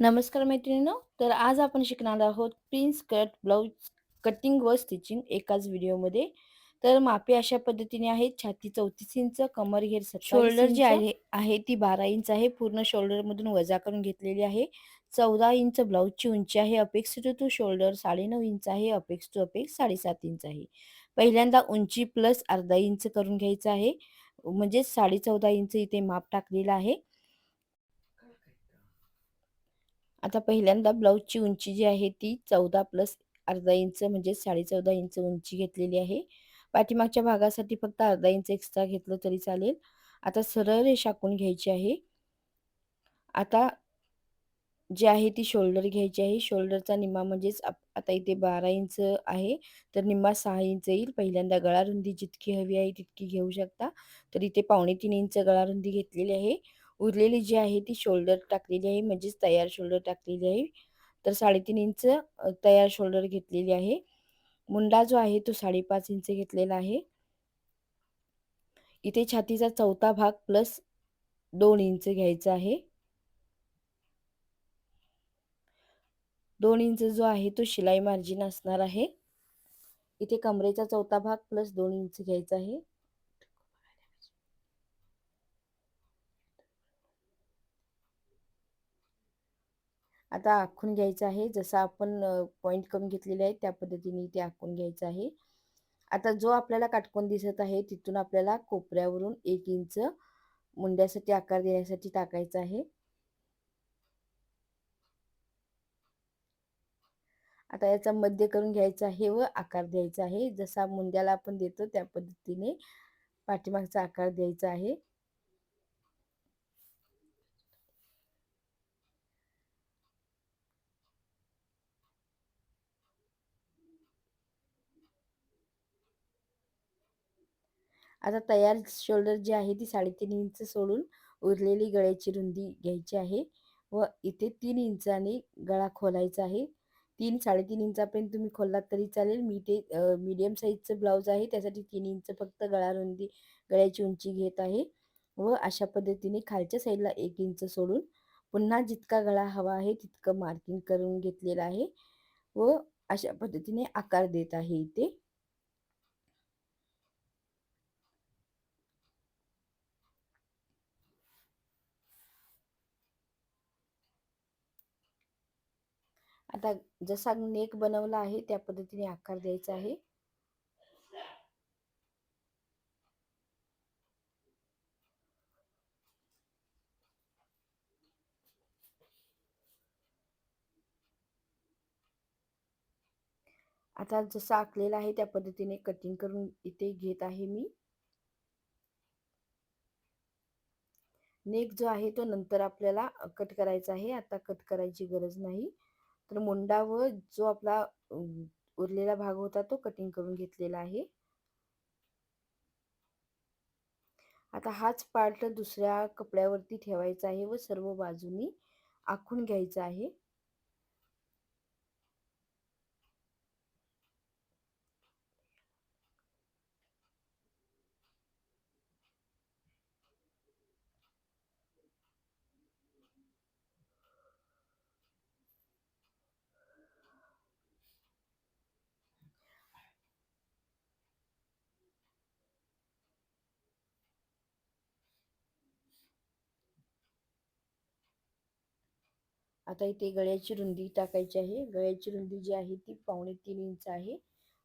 नमस्कार मैत्रिणींनो तर आज आपण शिकणार आहोत प्रिन्स कट ब्लाऊज कटिंग व स्टिचिंग एकाच व्हिडिओमध्ये. तर मापे अशा पद्धतीने आहेत. छाती चौतीस इंच कमर घेर शोल्डर जी आहे आहे ती बारा इंच आहे. पूर्ण शोल्डर मधून वजा करून घेतलेली आहे. चौदा इंच ब्लाऊजची उंची आहे अपेक्स टू टू शोल्डर साडेनऊ इंच आहे अपेक्स टू अपेक्स साडेसात इंच आहे. पहिल्यांदा उंची प्लस अर्धा इंच करून घ्यायचं आहे. म्हणजे साडे चौदा इंच इथे माप टाकलेलं आहे. आता पहिल्यांदा ब्लाऊजची उंची जी आहे ती चौदा प्लस अर्धा इंच म्हणजे साडे चौदा इंच उंची घेतलेली आहे. पाठीमागच्या भागासाठी फक्त अर्धा इंच एक्स्ट्रा घेतलं तरी चालेल. आता सरळ रेषा आखून घ्यायची आहे? आता जी आहे ती शोल्डर घ्यायची आहे. शोल्डरचा निम्मा म्हणजेच आता इथे बारा इंच आहे. तर निम्मा सहा इंच येईल. पहिल्यांदा गळा रुंदी जितकी हवी आहे तितकी घेऊ शकता. तर इथे पावणे तीन इंच गळा रुंदी घेतलेली आहे. उरलेली जी आहे ती शोल्डर टाकलेली आहे म्हणजेच तयार शोल्डर टाकलेली आहे. तर साडेतीन इंच तयार शोल्डर घेतलेली आहे. मुंडा जो आहे तो साडेपाच इंच घेतलेला आहे. इथे छातीचा चौथा भाग प्लस दोन इंच घ्यायचा आहे. दोन इंच जो आहे तो शिलाई मार्जिन असणार आहे. इथे कमरेचा चौथा भाग प्लस दोन इंच घ्यायचा आहे. आता आखून घ्यायचं आहे. जसं आपण पॉईंट करून घेतलेले आहे त्या पद्धतीने ते आखून घ्यायचं आहे. आता जो आपल्याला काटकोन दिसत आहे तिथून आपल्याला कोपऱ्यावरून एक इंच मुंड्यासाठी आकार देण्यासाठी टाकायचा आहे. आता याचा मध्य करून घ्यायचा आहे व आकार द्यायचा आहे. जसा मुंड्याला आपण देतो त्या पद्धतीने पाठीमागचा आकार द्यायचा आहे. आता तयार शोल्डर जी आहे ती साडेतीन इंच सोडून उरलेली गळ्याची रुंदी घ्यायची आहे व इथे तीन इंचाने गळा खोलायचा आहे. तीन साडेतीन इंचापर्यंत तुम्ही खोललात तरी चालेल. मी ते मीडियम साईजचं ब्लाऊज आहे त्यासाठी तीन इंच फक्त गळा रुंदी गळ्याची उंची घेत आहे व अशा पद्धतीने खालच्या साईडला एक इंच सोडून पुन्हा जितका गळा हवा आहे तितकं मार्किंग करून घेतलेलं आहे व अशा पद्धतीने आकार देत आहे इथे. आता जसा नेक बनवला आहे त्या पद्धतीने आकार द्यायचा आहे. आता जसं आखलेला आहे त्या पद्धतीने कटिंग करून इथे घेत आहे मी. नेक जो आहे तो नंतर आपल्याला कट करायचा आहे. आता कट करायची गरज नाही. तर मुंडा व जो आपला उरलेला भाग होता तो कटिंग करून घेतलेला आहे. आता हाच पार्ट दुसऱ्या कपड्यावरती ठेवायचा आहे व सर्व बाजूनी आखून घ्यायचा आहे. आता इथे गळ्याची रुंदी टाकायची आहे. गळ्याची रुंदी जी आहे ती पावणे तीन इंच आहे.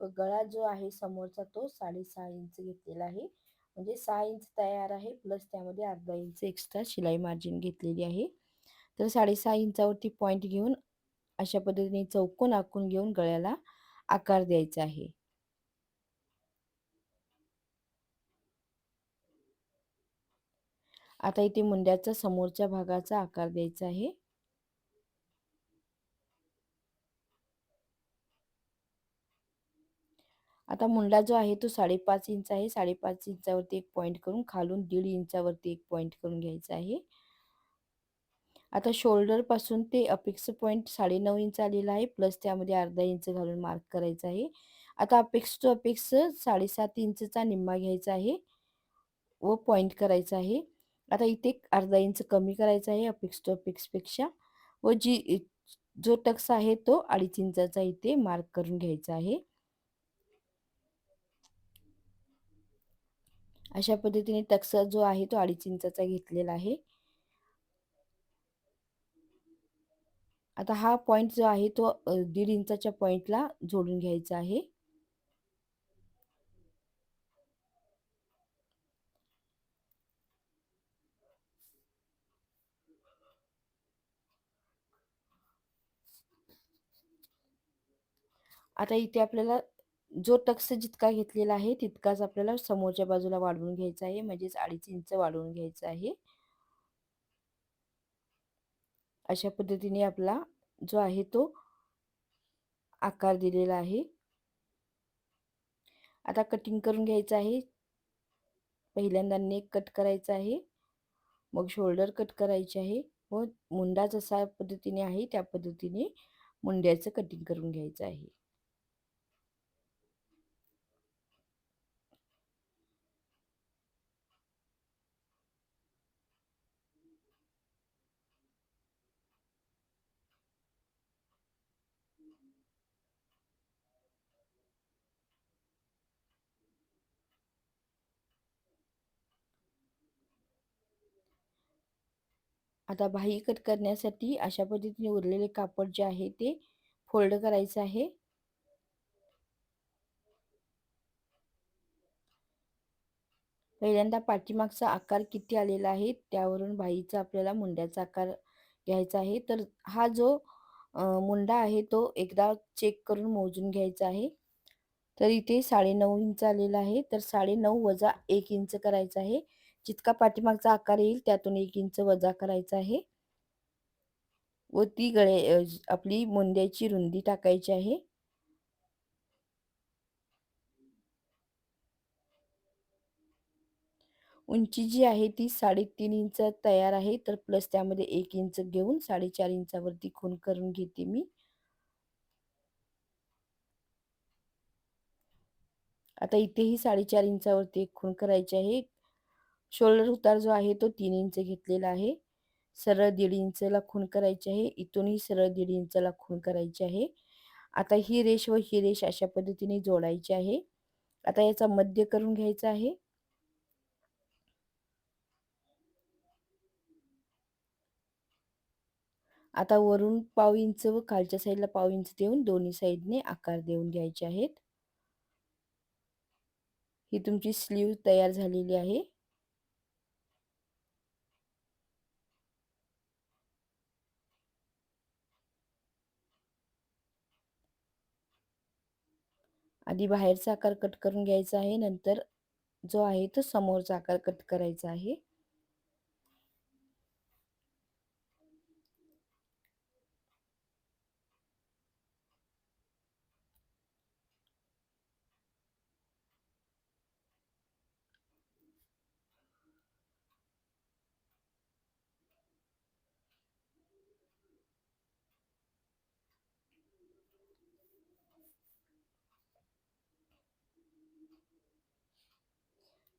व गळा जो आहे समोरचा तो साडेसहा इंच घेतलेला आहे. म्हणजे सहा इंच तयार आहे. प्लस त्यामध्ये अर्धा इंच एक्स्ट्रा शिलाई मार्जिन घेतलेली आहे. तर साडेसहा इंचावरती पॉईंट घेऊन अशा पद्धतीने चौकोन आखून घेऊन गळ्याला आकार द्यायचा आहे. आता इथे मुंड्याचा समोरच्या भागाचा आकार द्यायचा आहे. आता मुंडा जो आहे तो साडेपाच इंच आहे. साडेपाच इंचावरती एक पॉईंट करून खालून दीड इंचावरती एक पॉईंट करून घ्यायचा आहे. आता शोल्डरपासून ते अपेक्स पॉईंट साडेनऊ इंच आलेला आहे. प्लस त्यामध्ये अर्धा इंच घालून मार्क करायचा आहे. आता अपेक्स टू अपेक्स साडेसात इंचचा निम्मा घ्यायचा आहे व पॉईंट करायचा आहे. आता इथे अर्धा इंच कमी करायचा आहे अपेक्स टू अपेक्सपेक्षा व जी जो टक्स आहे तो अडीच इंचाचा इथे मार्क करून घ्यायचा आहे. अशा पद्धतीने टक्स जो आहे तो अडीच इंचाचा घेतलेला आहे. आता हा पॉईंट जो आहे तो दीड इंचाच्या पॉईंटला जोडून घ्यायचा आहे. आता इथे आपल्याला जो टक्स जितका घेतलेला आहे तितकाच आपल्याला समोरच्या बाजूला वाढवून घ्यायचा आहे. म्हणजेच अडीच इंच वाढवून घ्यायचं आहे. अशा पद्धतीने आपला जो आहे तो आकार दिलेला आहे. आता कटिंग करून घ्यायचं आहे. पहिल्यांदा नेक कट करायचा आहे. मग शोल्डर कट करायचे आहे. व मुंडा जसा पद्धतीने आहे त्या पद्धतीने मुंड्याचं कटिंग करून घ्यायचं आहे. आता बाही कट करण्यासाठी अशा पद्धतीने उरलेले कापड जे आहे ते फोल्ड करायचं आहे. पहिल्यांदा पाठीमागचा आकार किती आलेला आहे त्यावरून बाईचा आपल्याला मुंड्याचा आकार घ्यायचा आहे. तर हा जो मुंडा आहे तो एकदा चेक करून मोजून घ्यायचा आहे. तर इथे साडेनऊ इंच आलेला आहे. तर साडेनऊ वजा एक इंच करायचं आहे. जितका पाठीमागचा आकार येईल त्यातून एक इंच वजा करायचा आहे. व ती गळे आपली मुंद्याची रुंदी टाकायची आहे. उंची जी आहे ती साडेतीन इंच तयार आहे. तर प्लस त्यामध्ये एक इंच घेऊन साडेचार इंचावरती खून करून घेते मी. आता इथेही साडेचार इंचावरती एक खूण करायची आहे. शोल्डर उतार जो आहे तो तीन इंच घेतलेला आहे. सरळ दीड इंचला खून करायची आहे. इथूनही सरळ दीड इंचला खून करायची आहे. आता ही रेष व ही रेष अशा पद्धतीने जोडायची आहे. आता याचा मध्य करून घ्यायचा आहे. आता वरून पाव इंच व खालच्या साईडला पाव इंच देऊन दोन्ही साईडने आकार देऊन घ्यायचे आहेत. ही तुमची स्लीव तयार झालेली आहे. आधी बाहेरचा आकार कट करून घ्यायचा आहे. नंतर जो आहे तो समोरचा आकार कट करायचा आहे.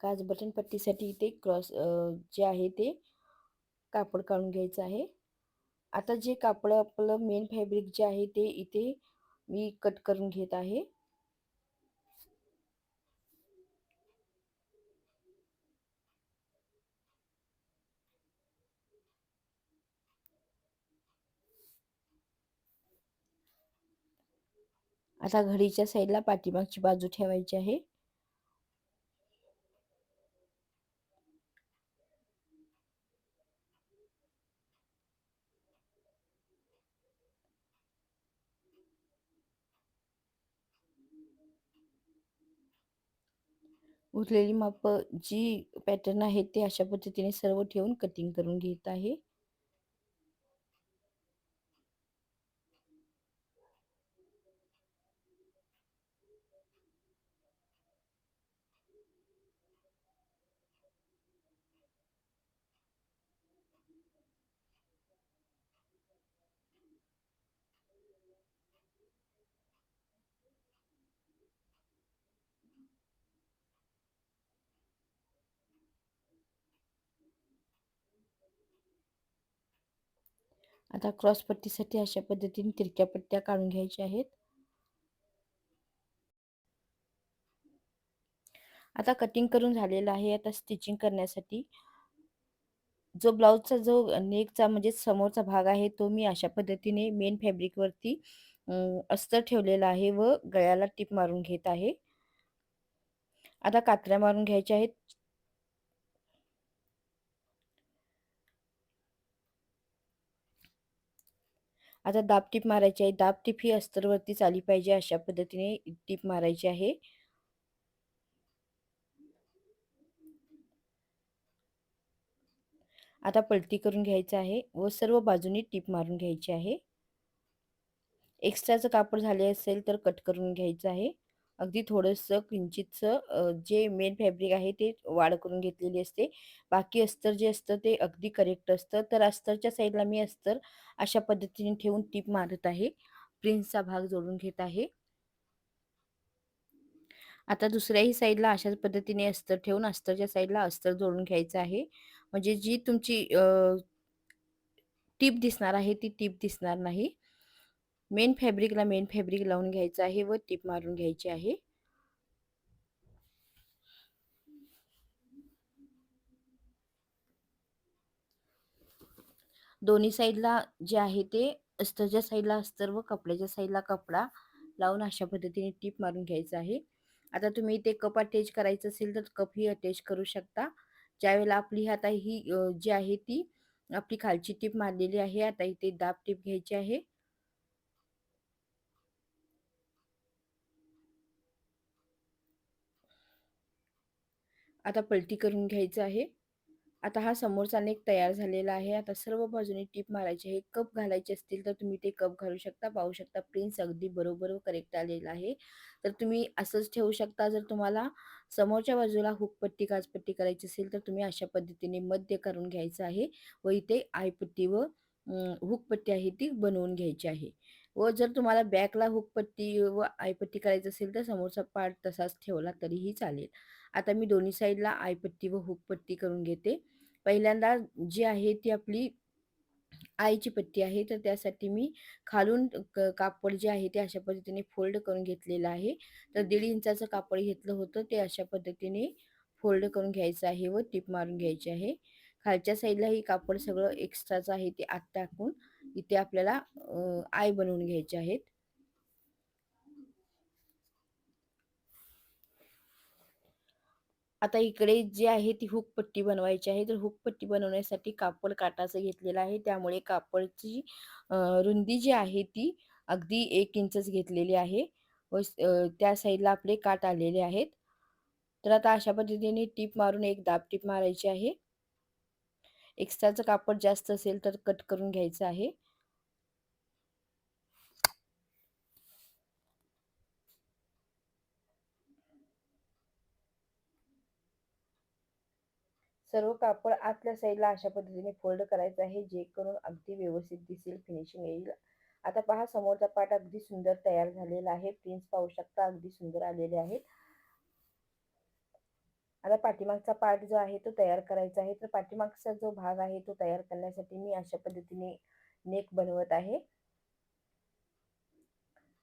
काच बटन पट्टीसाठी इथे क्रॉस जे आहे ते कापड काढून घ्यायचं आहे. आता जे कापड आपलं मेन फॅब्रिक जे आहे ते इथे मी कट करून घेत आहे. आता घडीच्या साईडला पाठीमागची बाजू ठेवायची आहे. उरलेली माप जी पॅटर्न आहे ते अशा पद्धतीने सर्व ठेवून कटिंग करून घेत आहे. आता क्रॉस पट्टीसाठी अशा पद्धतीने तिरक्या पट्ट्या काढून घ्यायच्या आहेत. आता कटिंग करून झालेलं आहे. आता स्टिचिंग करण्यासाठी जो ब्लाऊजचा जो नेकचा म्हणजे समोरचा भाग आहे तो मी अशा पद्धतीने मेन फॅब्रिकवरती अस्तर ठेवलेला आहे व गळ्याला टिप मारून घेत आहे. आता कात्र्या मारून घ्यायच्या आहेत. आता दाब टीप मारायची आहे. दाब टीप ही अस्तरवरतीच आली पाहिजे अशा पद्धतीने टीप मारायची आहे. आता पलटी करून घ्यायचं आहे व सर्व बाजूनी टीप मारून घ्यायची आहे. एक्स्ट्राचं कापड झाले असेल तर कट करून घ्यायचं आहे. अगदी थोडंसं किंचितचं जे मेन फॅब्रिक आहे ते वाढ करून घेतलेली असते. बाकी अस्तर जे असतं ते अगदी करेक्ट असतं. तर अस्तरच्या साईडला मी अस्तर अशा पद्धतीने ठेवून टीप मारत आहे. प्रिन्सचा भाग जोडून घेत आहे. आता दुसऱ्याही साईडला अशाच पद्धतीने अस्तर ठेवून अस्तरच्या साईडला अस्तर जोडून घ्यायचं आहे. म्हणजे जी तुमची टीप दिसणार आहे ती टीप दिसणार नाही. मेन फॅब्रिकला मेन फॅब्रिक लावून घ्यायचं आहे व टीप मारून घ्यायची आहे. दोन्ही साईडला जे आहे ते अस्तरच्या साईडला अस्तर व कपड्याच्या साईडला कपडा लावून अशा पद्धतीने टीप मारून घ्यायचं आहे. आता तुम्ही ते कप अटॅच करायचं असेल तर कप ही अटॅच करू शकता. ज्यावेळेला आपली आता ही जी आहे ती आपली खालची टीप मारलेली आहे. आता इथे दाब टीप घ्यायची आहे. आता पलटी करून घ्यायचं आहे. आता हा समोरचा नेक तयार झालेला आहे. आता सर्व बाजूने टीप मारायची आहे. कप घालायचे असतील तर तुम्ही ते कप घालू शकता पाहू शकता. प्रिन्स अगदी बरोबर करेक्ट आलेला आहे. तर तुम्ही असंच ठेवू शकता. जर तुम्हाला समोरच्या बाजूला हुकपट्टी काजपट्टी करायची असेल तर तुम्ही अशा पद्धतीने मध्य करून घ्यायचं आहे व इथे आयपट्टी व हुकपट्टी आहे ती बनवून घ्यायची आहे. व जर तुम्हाला बॅकला हुकपट्टी व आयपट्टी करायचं असेल तर समोरचा पार्ट तसाच ठेवला तरीही चालेल. आता मी दोन्ही साईडला आयपट्टी व हुकपट्टी करून घेते. पहिल्यांदा जी आहे ती आपली आईची पट्टी आहे तर त्यासाठी मी खालून कापड जे आहे ते अशा पद्धतीने फोल्ड करून घेतलेलं आहे. तर दीड इंचाचं कापड घेतलं होतं ते अशा पद्धतीने फोल्ड करून घ्यायचं आहे व टीप मारून घ्यायची आहे. खालच्या साईडला ही कापड सगळं एक्स्ट्राचं आहे ते आत टाकून इथे आपल्याला आय बनवून घ्यायचे आहेत. आता इकडे जे आहे ती हुक पट्टी बनवायची आहे. तर हुक पट्टी बनवण्यासाठी कापड काटाचं घेतलेलं आहे. त्यामुळे कापडची रुंदी जी आहे ती अगदी एक इंचच घेतलेली आहे. व त्या साईडला आपले काट आलेले आहेत. तर आता अशा पद्धतीने टीप मारून एक दाब टीप मारायची आहे. एक्स्ट्राचं कापड जास्त असेल तर कट करून घ्यायचं आहे. सर्व कापड आतल्या साईडला अशा पद्धतीने फोल्ड करायचं आहे जे करून अगदी व्यवस्थित दिसेल फिनिशिंग येईल. आता पहा समोरचा पाठ अगदी सुंदर तयार झालेला आहे. प्रिन्स पाहू शकता अगदी सुंदर आलेले आहेत. आता पाठीमागचा पार्ट जो आहे तो तयार करायचा आहे. तर पाठीमागचा जो भाग आहे तो तयार करण्यासाठी मी अशा पद्धतीने नेक बनवत आहे.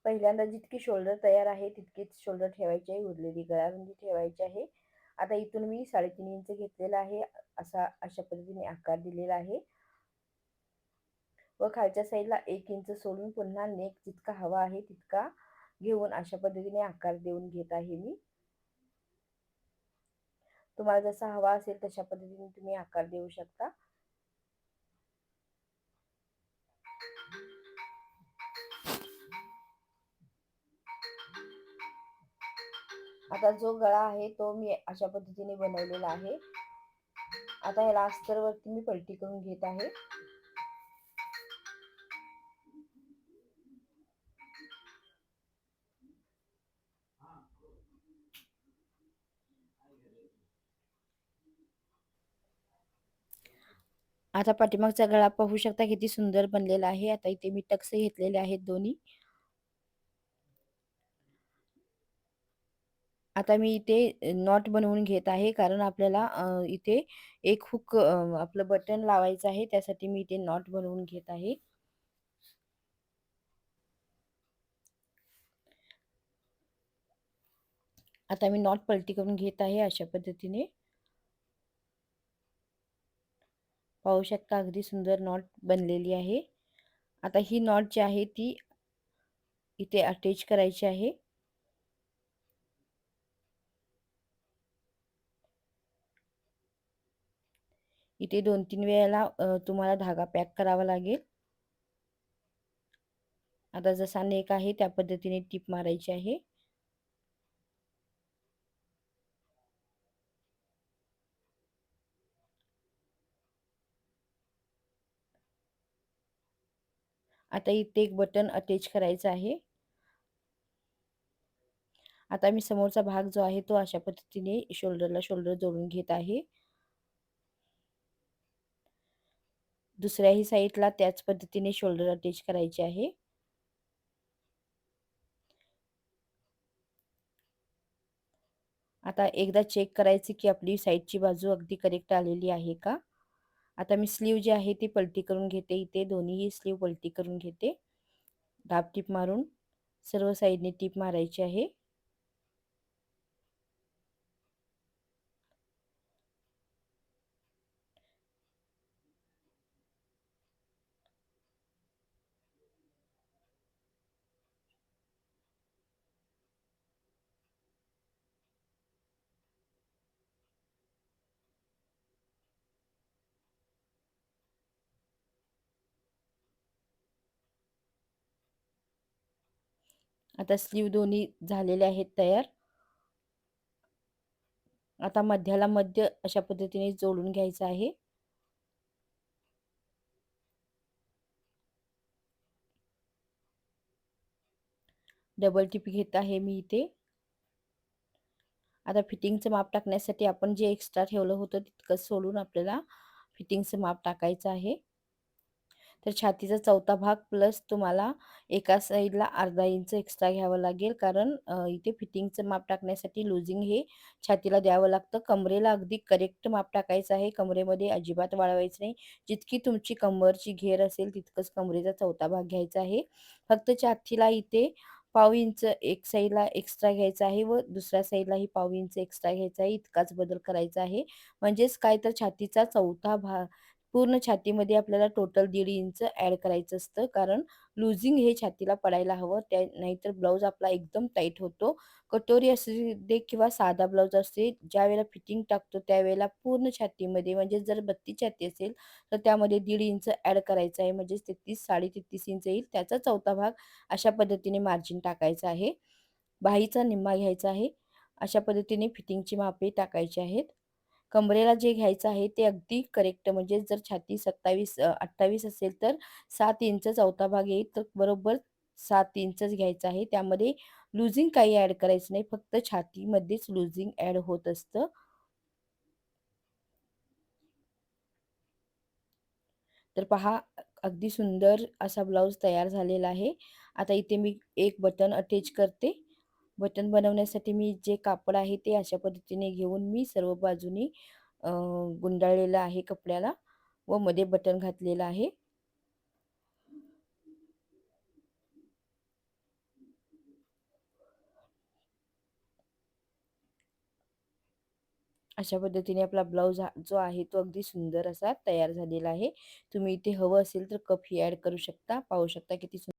पहिल्यांदा जितकी शोल्डर तयार आहे तितकीच शोल्डर ठेवायची आहे. उरलेली गळारुंदी म्हणजे ठेवायची आहे. आता इथून मी साडेतीन इंच घेतलेला आहे. असा अशा पद्धतीने आकार दिलेला आहे. व खालच्या साईडला एक इंच सोडून पुन्हा नेक जितका हवा आहे तितका घेऊन अशा पद्धतीने आकार देऊन घेत आहे मी. तुम्हाला जसा हवा असेल तशा पद्धतीने तुम्ही आकार देऊ शकता. आता जो गळा आहे तो मी अशा पद्धतीने बनवलेला आहे. आता याला अस्तरवरती मी पलटी करून घेत आहे. आता पाठीमागचा गळा पाहू शकता किती सुंदर बनलेला आहे. आता इथे मी टक्स घेतलेले आहेत दोन्ही. आता मी इथे नॉट बनवून घेत आहे कारण आपल्याला इथे एक हुक आपलं बटन लावायचं आहे. त्यासाठी मी इथे नॉट बनवून घेत आहे. आता मी नॉट पलटी करून घेत आहे अशा पद्धतीने. पाहू शकता अगदी सुंदर नॉट बनलेली आहे. आता ही नॉट जी आहे ती इथे अटॅच करायची आहे. इथे दोन तीन वेळेला तुम्हाला धागा पॅक करावा लागेल. आता जसा नेक आहे त्या पद्धतीने टीप मारायची आहे. आता इथे एक बटन अटॅच करायचं आहे. आता मी समोरचा भाग जो आहे तो अशा पद्धतीने शोल्डरला शोल्डर जोडून घेत आहे. दुसऱ्याही साईडला त्याच पद्धतीने शोल्डर अटॅच करायचे आहे. आता एकदा चेक करायचे की आपली साईडची बाजू अगदी करेक्ट आलेली आहे का? आता मी स्लीव जी आहे ती पलटी करून घेते इथे दोन्हीही स्लीव पलटी करून घेते. दाब टीप मारून सर्व साईडने टीप मारायची आहे. आता स्लीव दोन्ही झालेले आहेत तयार. आता मध्याला मध्य अशा पद्धतीने जोडून घ्यायचं आहे. डबल टिप घेत आहे मी इथे. आता फिटिंगचं माप टाकण्यासाठी आपण जे एक्स्ट्रा ठेवलं होतं तितकं सोडून आपल्याला फिटिंगचं माप टाकायचं आहे. तर छातीचा चौथा भाग प्लस तुम्हाला एका साईडला अर्धा इंच एक्स्ट्रा घ्यावं लागेल. कारण इथे फिटिंगचं माप टाकण्यासाठी लुझिंग हे छातीला द्यावं लागतं. कमरेला अगदी करेक्ट माप टाकायचं आहे. कमरेमध्ये अजिबात वाळवायचं नाही. जितकी तुमची कमरची घेर असेल तितकंच कमरेचा चौथा भाग घ्यायचा आहे. फक्त छातीला इथे पाव इंच एक साईडला एक्स्ट्रा घ्यायचा आहे व दुसऱ्या साईडलाही पाव इंच एक्स्ट्रा घ्यायचा आहे. इतकाच बदल करायचा आहे. म्हणजेच काय तर छातीचा चौथा भाग पूर्ण छातीमध्ये आपल्याला टोटल दीड इंच ॲड करायचं असतं. कारण लुझिंग हे छातीला पडायला हवं. त्या नाहीतर ब्लाऊज आपला एकदम टाईट होतो. कटोरी असू दे किंवा साधा ब्लाऊज असते ज्या वेळेला फिटिंग टाकतो त्यावेळेला पूर्ण छातीमध्ये म्हणजे जर बत्तीस छाती असेल तर त्यामध्ये दीड इंच ॲड करायचं आहे. म्हणजे तेहतीस साडे तेहतीस इंच येईल. त्याचा चौथा भाग अशा पद्धतीने मार्जिन टाकायचा आहे. बाहीचा निम्मा घ्यायचा आहे. अशा पद्धतीने फिटिंगची मापे टाकायची आहेत. कमरेला जे घ्यायचं आहे ते अगदी करेक्ट म्हणजे जर छाती सत्तावीस अठ्ठावीस असेल तर सात इंच चौथा भाग येईल तर बरोबर सात इंचच घ्यायचं आहे. त्यामध्ये लुझिंग काही ॲड करायचं नाही फक्त छातीमध्येच लुझिंग ॲड होत असतं. तर पहा अगदी सुंदर असा ब्लाऊज तयार झालेला आहे. आता इथे मी एक बटन अटॅच करते. बटन बनवण्यासाठी मी जे कापड आहे ते अशा पद्धतीने घेऊन मी सर्व बाजूनी गुंडाळलेलं आहे कपड्याला व मध्ये बटन घातलेलं आहे. अशा पद्धतीने आपला ब्लाऊज जो आहे तो अगदी सुंदर असा तयार झालेला आहे. तुम्ही इथे हवं असेल तर कप ही ॲड करू शकता पाहू शकता किती